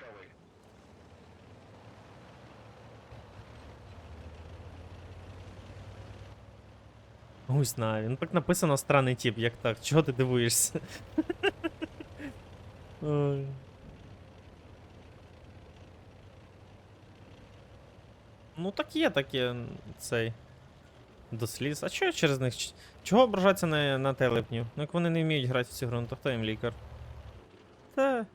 Поїхали. Гусь знає. Ну так написано странний тип, як так. Чого ти дивуєшся? Ну так є таке цей. До сліз. А чого через них? Чого ображатися на, на телепнів? Ну як вони не вміють грати в цю гру, ну то хто їм лікар? Та.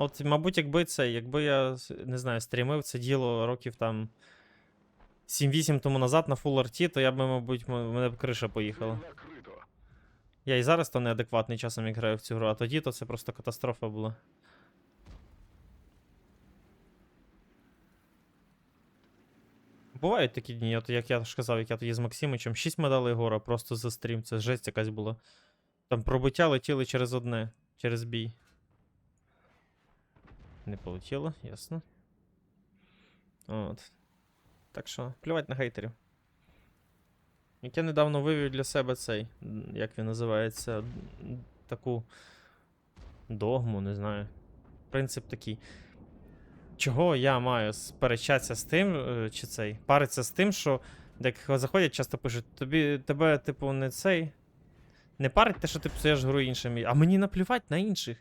От, мабуть, якби це, якби я не знаю, стрімив це діло років там 7-8 тому назад на Full RT, то я б, мабуть, мене б криша поїхала. Я і зараз то неадекватний часом як граю в цю гру, а тоді то це просто катастрофа була. Бувають такі дні, от як я ж казав, як я тоді з Максимичем, 6 медалей гора просто за стрім, це жесть якась була. Там пробиття летіли через одне, через бій. Не полетіло, ясно. От. Так що, плювать на хейтерів. Як я недавно вивів для себе цей, як він називається, таку догму, не знаю. Принцип такий. Чого я маю сперечатися з тим, е, чи цей, париться з тим, що як заходять, часто пишуть, тобі тебе, типу, не цей. Не парить те, що ти псуєш гру іншим, а мені наплювать на інших.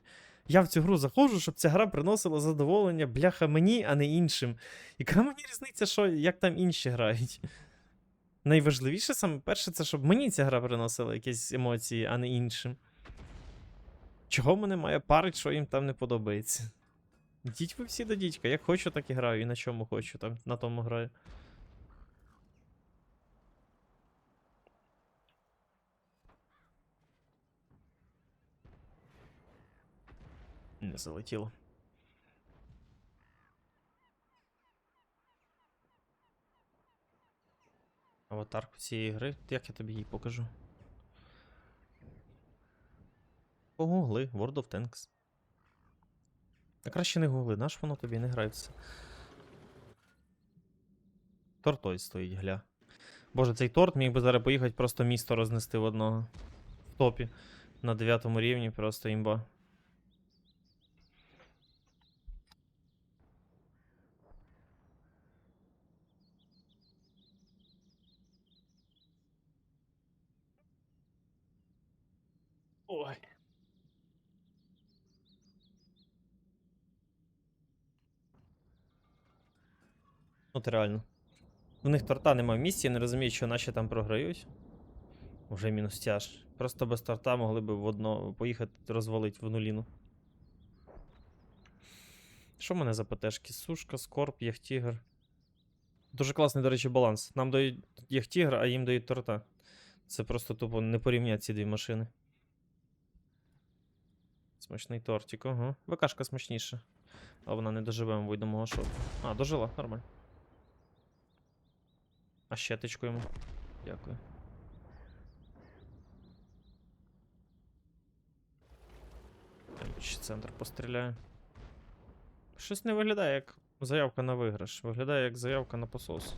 Я в цю гру заходжу, щоб ця гра приносила задоволення, бляха мені, а не іншим. Яка мені різниця, що, як там інші грають? Найважливіше саме перше, це щоб мені ця гра приносила якісь емоції, а не іншим. Чого мене має парить, що їм там не подобається? Йдіть ви всі до дідька. Як хочу, так і граю, і на чому хочу, там на тому граю. Не залетіло. Аватарку цієї гри. Як я тобі її покажу? Погугли, World of Tanks. А краще не гугли, наш воно тобі не грається. Тортой стоїть, гля. Боже, цей торт міг би зараз поїхати просто місто рознести в одного. В топі. На 9 рівні просто імба. От реально. У них торта нема в я не розумію, що наші там програють. Уже мінус тяж. Просто без торта могли б в одно поїхати розвалити в нуліну. Що в мене за ПТшки? Сушка, скорб, яхтігр. Дуже класний, до речі, баланс. Нам дають яхтігр, а їм дають торта. Це просто тупо не порівняти ці дві машини. Смачний тортик, ага. ВКшка смачніша. Але вона не доживе, мабуть, до мого шоку. А, дожила, нормально. А щеточку йому. Дякую. Центр постріляю. Щось не виглядає як заявка на виграш. Виглядає як заявка на посос.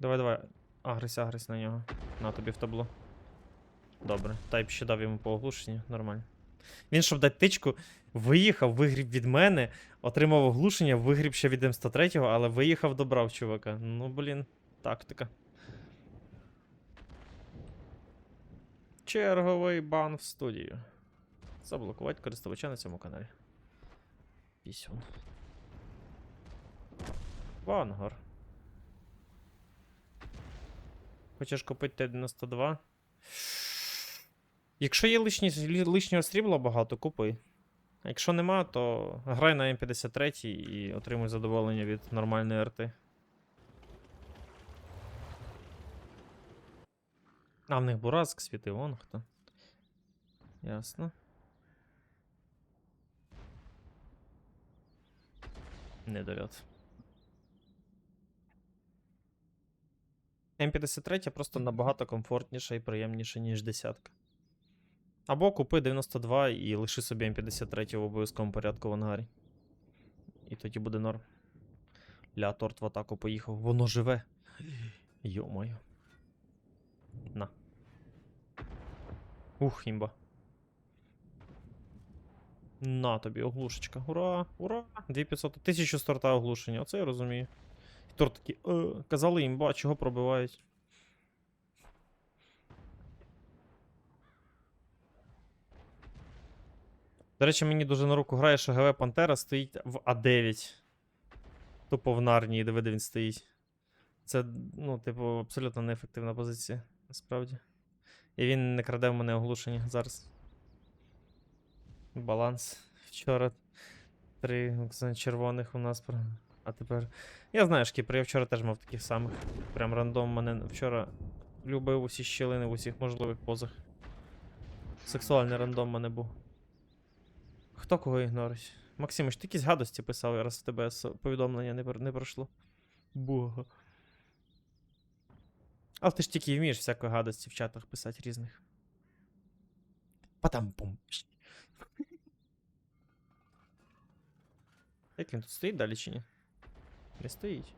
Давай, давай. Агрись, агрись на нього. На тобі в табло. Добре. Тайп ще дав йому по оглушенню, нормально. Він, щоб дати тичку, виїхав, вигріб від мене, отримав оглушення, вигріб ще від М103, але виїхав, добрав чувака. Ну, блін, тактика. Черговий бан в студію. Заблокувати користувача на цьому каналі. Пісюн. Вангар. Хочеш купити Т-92? Якщо є лишні, лишнього срібла багато, купи. А якщо нема, то грай на М53 і отримуй задоволення від нормальної арти. А, в них Буразк, світи вон хто. Ясно. Недольот. М53 просто набагато комфортніша і приємніша, ніж десятка. Або купи 92 і лиши собі М53 в обов'язковому порядку в ангарі. І тоді буде норм. Ля, торт в атаку поїхав. Воно живе. Йо-моє. На. Ух, імба. На тобі оглушечка. Ура! Ура! 2500. 1000 з торта оглушення, оце я розумію. І торт такий, е, казали їм, ба, чого пробивають. До речі, мені дуже на руку грає, що ГВ Пантера стоїть в А9. Тупо в Нарнії, де види він стоїть. Це, ну, типу, абсолютно неефективна позиція, насправді. І він не краде в мене оглушення зараз. Баланс. Вчора три червоних у нас. А тепер. Я знаю, шкіпер, я вчора теж мав таких самих. Прям рандом мене вчора любив усі щілини в усіх можливих позах. Сексуальний рандом мене був. Хто кого ігнорить? Максимыч, ти якісь гадості писав, раз в тебе повідомлення не, не пройшло. Бога. Але ти ж тільки вмієш всякої гадості в чатах писати різних. Патам-пум. Як він тут стоїть далі чи ні? Не стоїть.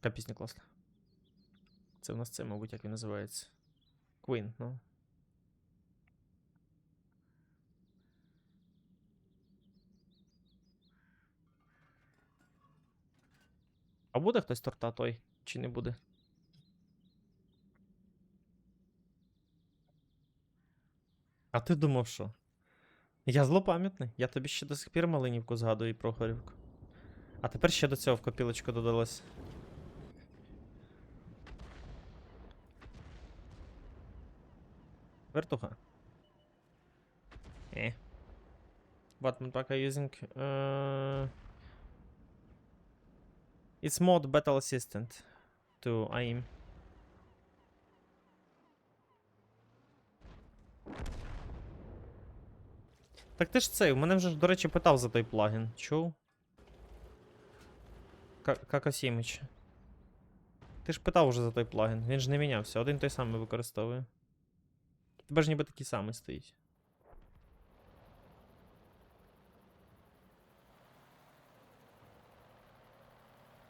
Та пісня класна. Це в нас це, мабуть, як він називається. Queen, ну. А буде хтось торта той? Чи не буде? А ти думав, що? Я злопам'ятний. Я тобі ще до сих пір Малинівку згадую і Прохорівку. А тепер ще до цього в копілочку додалось. Вертуха. Eh. What Mutaka using? Uh, it's mod battle assistant to AIM. Так ти ж цей, у мене вже до речі, питав за той плагін. Чув? Ка- Какасімич. Ти ж питав уже за той плагін. Він ж не мінявся, один той самий використовує. Тебе ж ніби такий самий стоїть.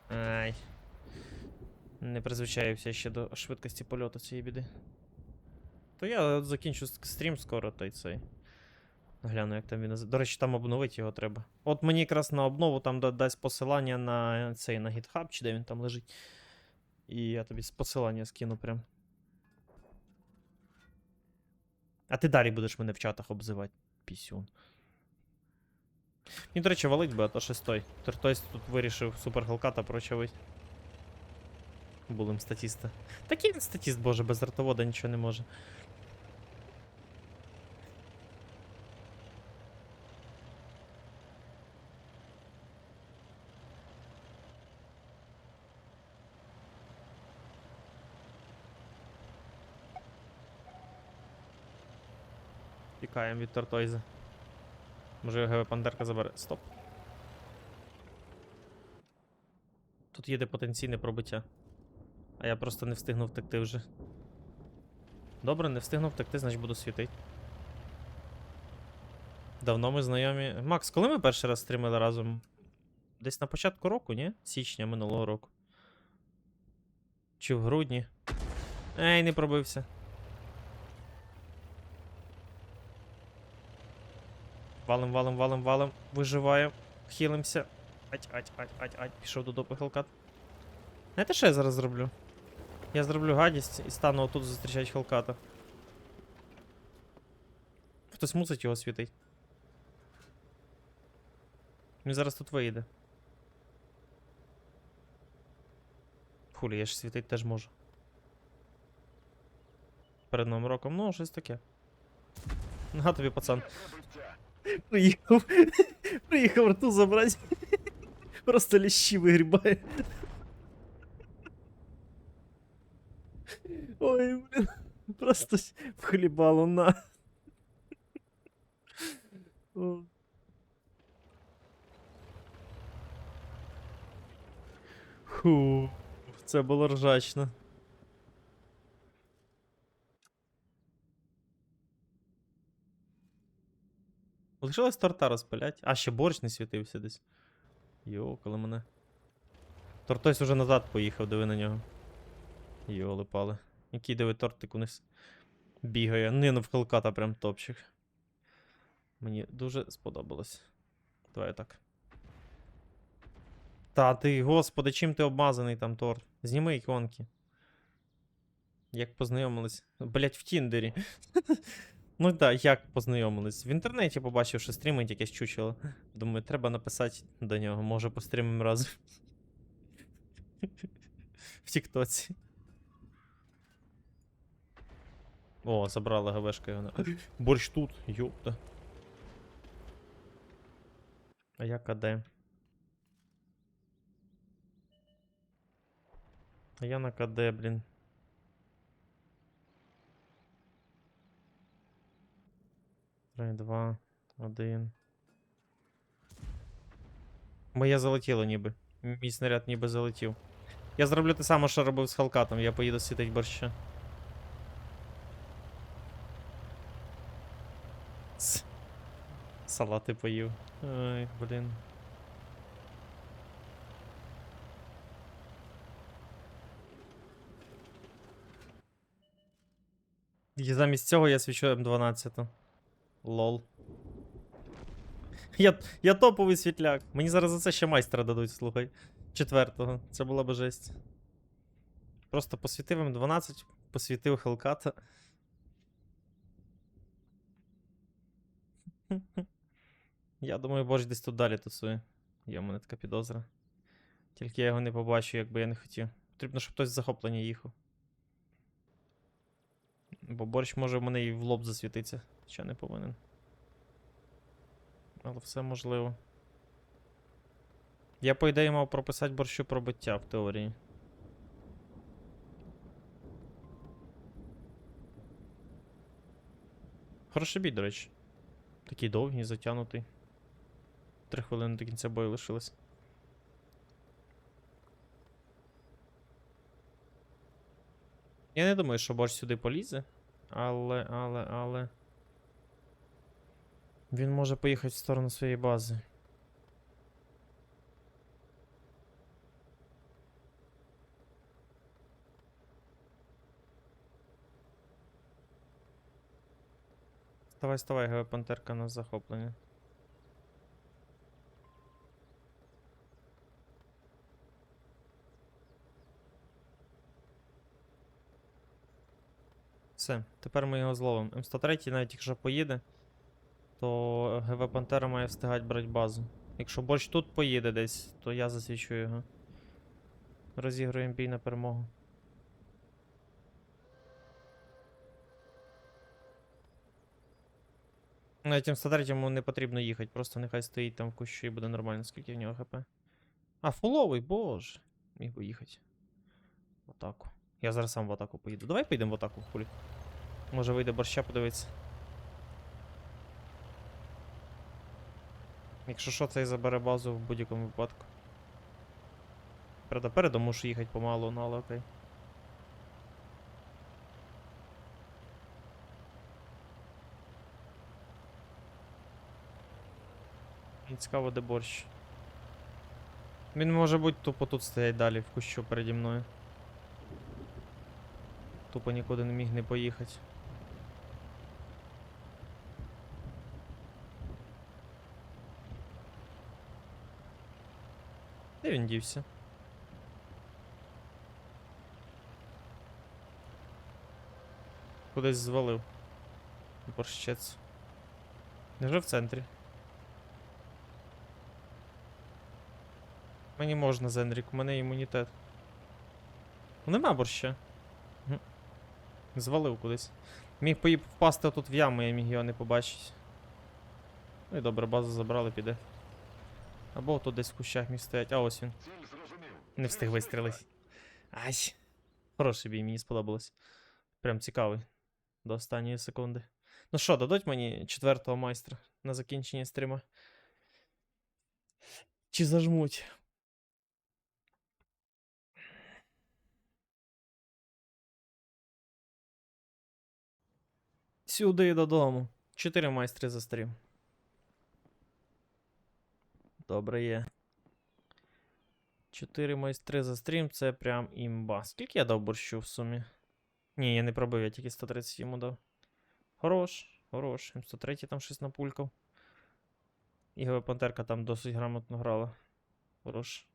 Ай. Не призвичаюся ще до швидкості польоту цієї біди. То я закінчу стрім скоро, той цей. Гляну, як там він. До речі, там обновити його треба. От мені якраз на обнову там дасть посилання на цей на GitHub, чи де він там лежить. І я тобі посилання скину прям. А ти далі будеш мене в чатах обзивати, пісюн. Мені, до речі, валить би, а то шестой. Тертойс тут вирішив супер Хелката прочавить. Булим статіста. Такий статіст, боже, без ротовода нічого не може. Тікаємо від Тортойза. Може ГВ Пандерка забере. Стоп. Тут їде потенційне пробиття. А я просто не встигнув втекти вже. Добре, не встигнув втекти, значить буду світити. Давно ми знайомі. Макс, коли ми перший раз стрімили разом? Десь на початку року, ні? Січня минулого року. Чи в грудні? Ей, не пробився. Валим, валим, валим, валим. Виживаємо. Хілимося. Ать, ать, ать, ать, ать. Пішов до допи Хелкат. Знаєте, що я зараз зроблю? Я зроблю гадість і стану отут зустрічати Хелката. Хтось мусить його світить. Він зараз тут вийде. Хулі, я ж світить теж можу. Перед новим роком, ну, щось таке. На тобі, пацан. Приїхав. Приїхав рту забрати. Просто ліщі вигрібає. Ой, блін. Просто с- вхлібало на. О. Фу, це було ржачно. Лишилось торта розпилять. А, ще борщ не світився десь. Йо, коли мене. Тортось уже назад поїхав, диви на нього. Йоли пали. Який диви тортик униз бігає. Не, ну в Хелката прям топчик. Мені дуже сподобалось. Давай так. Та ти, господи, чим ти обмазаний там торт? Зніми іконки. Як познайомились? Блять, в Тіндері. ну так, як познайомились? В інтернеті побачив, що стрімить якесь чучело. Думаю, треба написати до нього. Може пострімимо разом. в Тіктоці. О, забрала ГВшка його. Борщ тут, ёпта. А я КД. А я на КД, блін. Три, два, один. Моє залетіло ніби. Мій снаряд ніби залетів. Я зроблю те саме, що робив з Халкатом. Я поїду світить борща. Салати поїв. Ой, блін. І замість цього я свічу М12. Лол. Я, я топовий світляк. Мені зараз за це ще майстра дадуть, слухай. Четвертого. Це була би жесть. Просто посвітив М12, посвітив Хелката. Я думаю, борщ десь тут далі тусує. Є в мене така підозра. Тільки я його не побачу, якби я не хотів. Потрібно, щоб хтось захоплення їхав. Бо борщ може в мене і в лоб засвітиться, хоча не повинен. Але все можливо. Я, по ідеї, мав прописати борщу пробиття в теорії. Хороший бій, до речі. Такий довгий, затягнутий. Три хвилини до кінця бою лишилось. Я не думаю, що борщ сюди полізе. Але, але, але. Він може поїхати в сторону своєї бази. Вставай, вставай, ГВ Пантерка на захоплення. Все, тепер ми його зловимо. М103 навіть якщо поїде, то ГВ Пантера має встигати брати базу. Якщо борщ тут поїде десь, то я засвічу його. Розігруємо бій на перемогу. Навіть М103 не потрібно їхати, просто нехай стоїть там в кущі і буде нормально, скільки в нього хп. А, фуловий, боже. Міг би їхати. В атаку. Я зараз сам в атаку поїду. Давай поїдемо в атаку, хулі. Може вийде борща подивитися. Якщо що, цей забере базу в будь-якому випадку. Правда, передом мушу їхати помалу, ну але окей. Мені цікаво, де борщ. Він може бути тупо тут стоять далі, в кущу переді мною. Тупо нікуди не міг не поїхати. Де він дівся? Кудись звалив. Борщець. Невже в центрі? Мені можна, Зенрік, у мене імунітет. Ну, Нема борща. Звалив кудись. Міг поїб впасти тут в яму, я міг його не побачити. Ну і добре, базу забрали, піде. Або тут десь в кущах міг стоять. А ось він. Не встиг вистрілити. Ай. Хороший бій, мені сподобалось. Прям цікавий. До останньої секунди. Ну що, дадуть мені четвертого майстра на закінчення стріма? Чи зажмуть? Сюди і додому. Чотири майстри за стрім. Добре є. Чотири майстри за стрім, це прям імба. Скільки я дав борщу в сумі? Ні, я не пробив, я тільки 130 йому дав. Хорош, хорош. М103 там щось напулькав. Ігова Пантерка там досить грамотно грала. Хорош.